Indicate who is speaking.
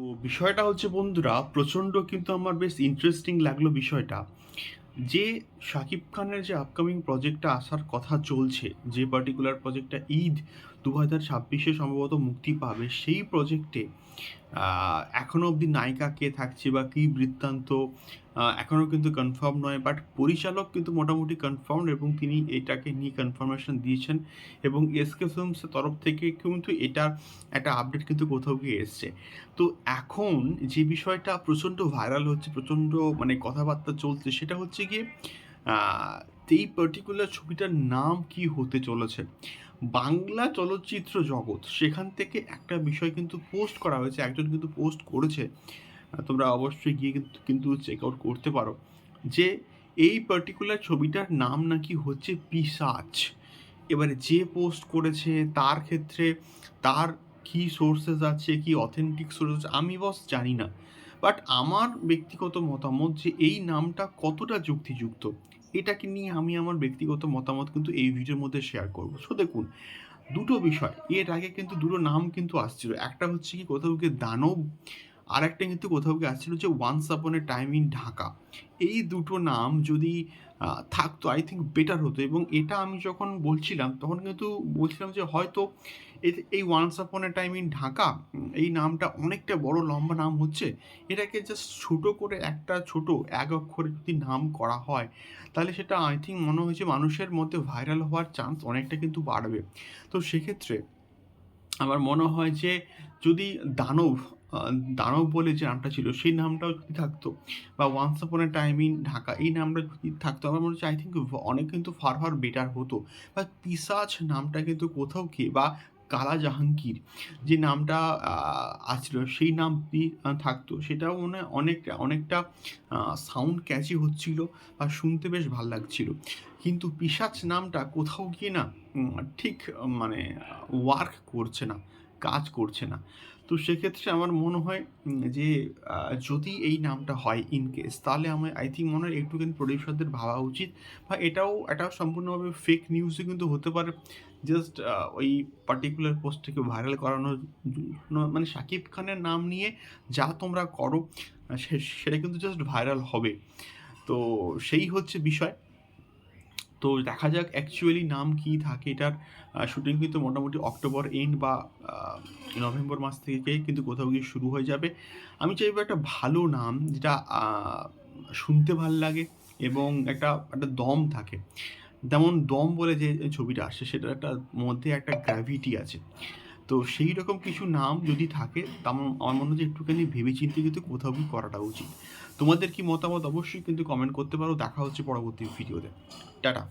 Speaker 1: তো বিষয়টা হচ্ছে, বন্ধুরা, প্রচণ্ড কিন্তু আমার বেশ ইন্টারেস্টিং লাগল বিষয়টা। যে শাকিব খানের যে আপকামিং প্রজেক্টটা আসার কথা চলছে, যে পার্টিকুলার প্রজেক্টটা ঈদ দু হাজার ছাব্বিশে সম্ভবত মুক্তি পাবে সেই প্রজেক্টে এখনও অবধি নায়িকা কে থাকছে বা কী বৃত্তান্ত এখনও কিন্তু কনফার্ম নয় বাট পরিচালক কিন্তু মোটামুটি কনফার্ম এবং তিনি এটাকে নিয়ে কনফার্মেশন দিয়েছেন এবং এসকে ফিল্মসের তরফ থেকে কিন্তু এটার একটা আপডেট কিন্তু কোথাও গিয়ে এসছে। তো এখন যে বিষয়টা প্রচণ্ড ভাইরাল হচ্ছে, প্রচণ্ড মানে কথাবার্তা চলছে, সেটা হচ্ছে গিয়ে এই পার্টিকুলার ছবিটার নাম কি হতে চলেছে? বাংলা চলচ্চিত্র জগৎ, সেখান থেকে একটা বিষয় কিন্তু পোস্ট করা হয়েছে, একজন কিন্তু পোস্ট করেছে তোমরা অবশ্যই গিয়ে কিন্তু কিন্তু চেক আউট করতে পারো, যে এই পার্টিকুলার ছবিটার নাম নাকি হচ্ছে পিসাচ। এবারে যে পোস্ট করেছে, তার ক্ষেত্রে তার কি সোর্সেস আছে, কি অথেন্টিক সোর্স আছে, আমি বস জানি না। বাট আমার ব্যক্তিগত মতামত যে এই নামটা কতটা যুক্তিযুক্ত এটাকে নিয়ে আমি আমার ব্যক্তিগত মতামত কিন্তু এই ভিডিওর মধ্যে শেয়ার করব। সো দেখুন, দুটো বিষয়, এর আগে কিন্তু দুটো নাম কিন্তু আসছিল। একটা হচ্ছে কি, কোথাও গিয়ে দানব আর একটা কিন্তু কোথাও গিয়ে আসছিল যে once upon A time in Dhaka. এই দুটো নাম যদি থাকতো আই থিঙ্ক বেটার হতো এবং এটা আমি যখন বলছিলাম, তখন কিন্তু বলছিলাম যে হয়তো এই once upon A time in Dhaka, এই নামটা অনেকটা বড় লম্বা নাম হচ্ছে। এটাকে জাস্ট ছোট করে একটা ছোট এক অক্ষরে যদি নাম করা হয়, তাহলে সেটা আই থিঙ্ক মনে হয়েছে মানুষের মধ্যে ভাইরাল হওয়ার চান্স অনেকটা কিন্তু বাড়বে। তো সেক্ষেত্রে আমার মনে হয় যে যদি দানব দানব বলে যে নামটা ছিল, সেই নামটাও যদি থাকতো, বা once upon A time in Dhaka, এই নামটা যদি থাকতো, আমার মনে হচ্ছে আই থিঙ্ক অনেক কিন্তু ফার ফার বেটার হতো। বা পিসাচ নামটা কিন্তু কোথাও কি, বা কালা জাহাঙ্গীর যে নামটা আসছিল সেই নাম যদি থাকতো, সেটাও মনে হয় অনেকটা অনেকটা সাউন্ড ক্যাচি হচ্ছিল বা শুনতে বেশ ভালো লাগছিল। কিন্তু পিসাচ নামটা কোথাও গিয়ে না ঠিক মানে ওয়ার্ক করছে না। কাজ করছে না। তো সেক্ষেত্রে আমার মনে হয় যে যদি এই নামটা হয় ইন কেস তাহলে আমার আই থিঙ্ক মনে হয় একটুখানি প্রডিউসারদের ভাবা উচিত বা এটাও এটাও সম্পূর্ণভাবে ফেক নিউজই কিন্তু হতে পারে। জাস্ট ওই পার্টিকুলার পোস্টটাকে ভাইরাল করানোর মানে শাকিব খানের নাম নিয়ে যা তোমরা করো সেটা কিন্তু জাস্ট ভাইরাল হবে। তো সেই হচ্ছে বিষয়। তো দেখা যাক অ্যাকচুয়ালি নাম কি থাকে এটার। শুটিং কিন্তু মোটামুটি অক্টোবর এন্ড বা নভেম্বর মাস থেকে কিন্তু কোথাও গিয়ে শুরু হয়ে যাবে। আমি চাইব একটা ভালো নাম যেটা শুনতে ভালো লাগে এবং একটা একটা দম থাকে। যেমন দম বলে যে ছবিটা আসছে, সেটার একটা মধ্যে একটা গ্র্যাভিটি আছে। তো সেই রকম কিছু নাম যদি থাকে তেমন আমার মনে হয় একটুখানি ভেবে চিন্তে কিন্তু কোথাও কি করাটা উচিত। তোমাদের কি মতামত? অবশ্যই কিন্তু কমেন্ট করতে পারো। দেখা হচ্ছে পরবর্তী ভিডিওতে টাটা।